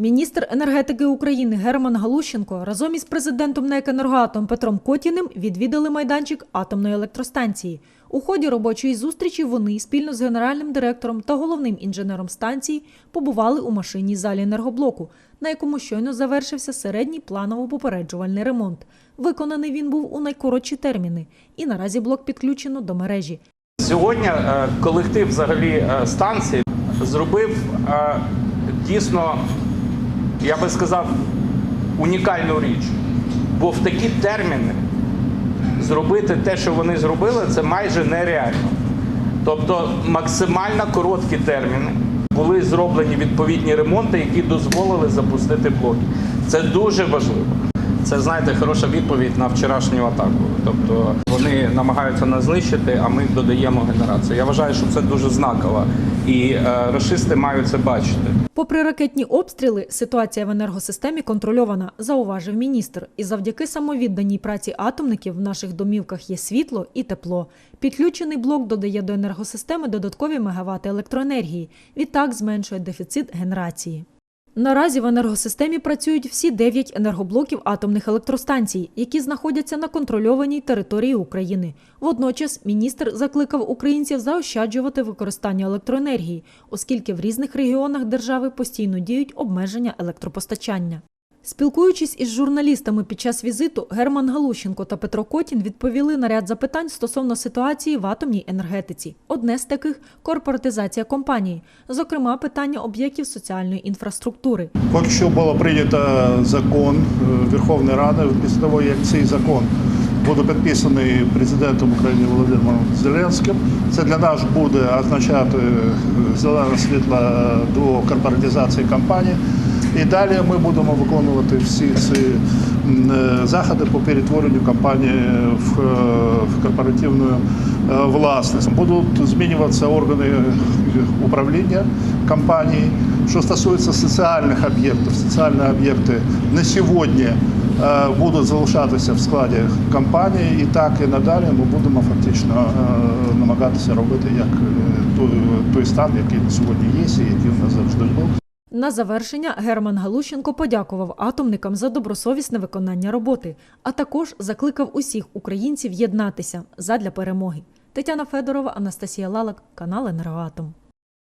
Міністр енергетики України Герман Галущенко разом із президентом НЕК «Енергоатом» Петром Котіним відвідали майданчик атомної електростанції. У ході робочої зустрічі вони спільно з генеральним директором та головним інженером станції побували у машинній залі енергоблоку, на якому щойно завершився середній планово-попереджувальний ремонт. Виконаний він був у найкоротші терміни, і наразі блок підключено до мережі. Сьогодні е, колектив взагалі е, станції зробив е, дійсно, я би сказав, унікальну річ. Бо в такі терміни зробити те, що вони зробили, це майже нереально. Тобто максимально короткі терміни були зроблені відповідні ремонти, які дозволили запустити блоки. Це дуже важливо. Це, знаєте, хороша відповідь на вчорашню атаку. Тобто вони намагаються нас знищити, а ми додаємо генерацію. Я вважаю, що це дуже знаково, і е, рашисти мають це бачити. Попри ракетні обстріли, ситуація в енергосистемі контрольована, зауважив міністр. І завдяки самовідданій праці атомників в наших домівках є світло і тепло. Підключений блок додає до енергосистеми додаткові мегавати електроенергії. Відтак зменшує дефіцит генерації. Наразі в енергосистемі працюють всі дев'ять енергоблоків атомних електростанцій, які знаходяться на контрольованій території України. Водночас міністр закликав українців заощаджувати використання електроенергії, оскільки в різних регіонах держави постійно діють обмеження електропостачання. Спілкуючись із журналістами під час візиту, Герман Галущенко та Петро Котін відповіли на ряд запитань стосовно ситуації в атомній енергетиці. Одне з таких корпоратизація компанії, зокрема питання об'єктів соціальної інфраструктури. Поки що було прийнято закон е, Верховної Ради після того, як цей закон буде підписаний президентом України Володимиром Зеленським. Це для нас буде означати е, зелене світло до корпоратизації компанії. І далі ми будемо виконувати всі ці е, заходи по перетворенню компанії в, е, корпоративну власність. Будуть змінюватися органи управління компанії. Що стосується соціальних об'єктів, соціальні об'єкти на сьогодні будуть залишатися в складі компанії, і так і надалі ми будемо фактично е, намагатися робити як е, той, той стан, який на сьогодні є, і який у нас завжди був. На завершення Герман Галущенко подякував атомникам за добросовісне виконання роботи, а також закликав усіх українців єднатися задля перемоги. Тетяна Федорова, Анастасія Лалак, канал Енергоатом.